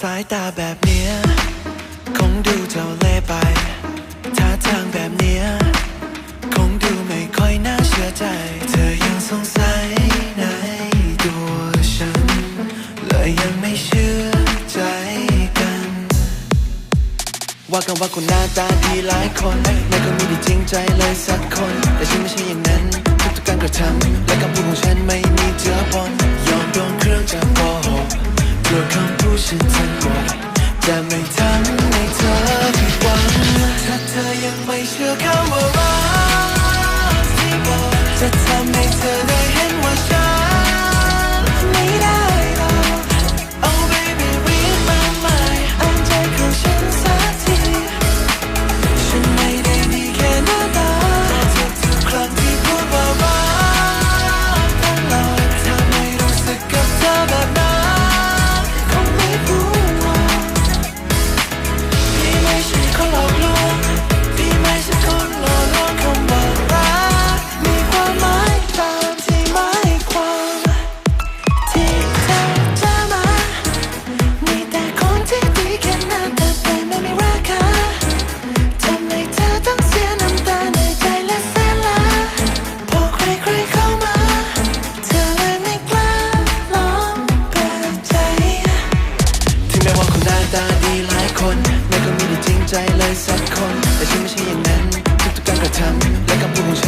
สายตาแบบเนี้ย คงดูเจ้าเล่ไป ท่าทางแบบเนี้ย คงดูไม่ค่อยน่าเชื่อใจ เธอยังสงสัยในตัวฉันและยังไม่เชื่อใจกัน ว่ากันว่าคนหน้าตาดีหลายคนไม่ก็มีที่จริงใจเลยสักคน แต่ฉันไม่ใช่อย่างนั้น ทุกๆการกระทำและคำพูดของฉันไม่มีเจือปนยอมโดน should tell ตาดีหลายคนไม่ก็ไมีได้จริงใจเลยสักคน แต่ฉันไม่ใช่อย่างนั้นทุกๆการกระทำและคำพูดของฉัน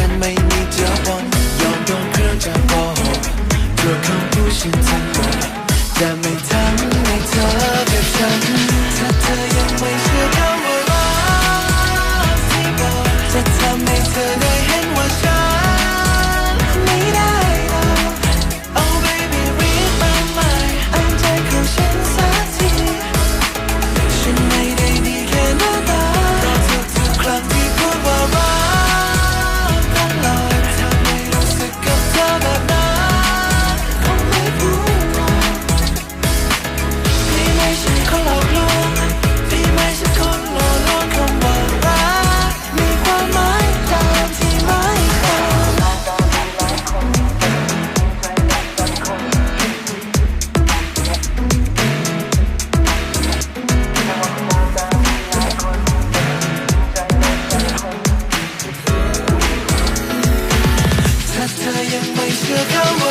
天未色高。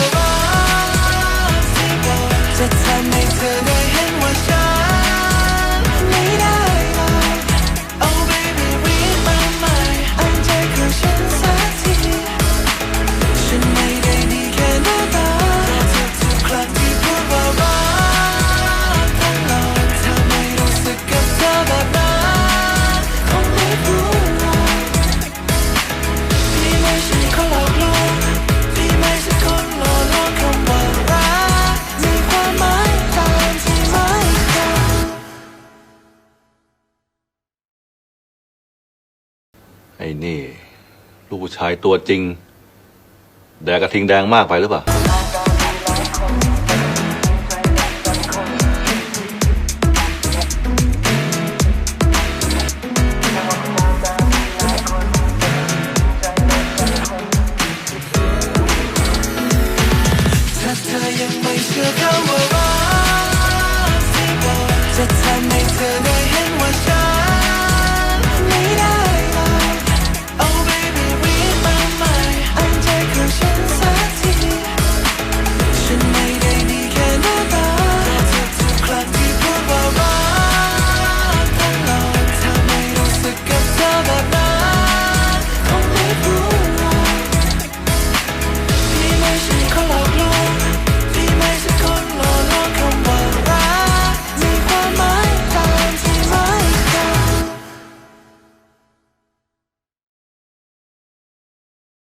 ไอ้นี่ ลูกชายตัวจริง แดกกระทิงแดงมากไปหรือเปล่า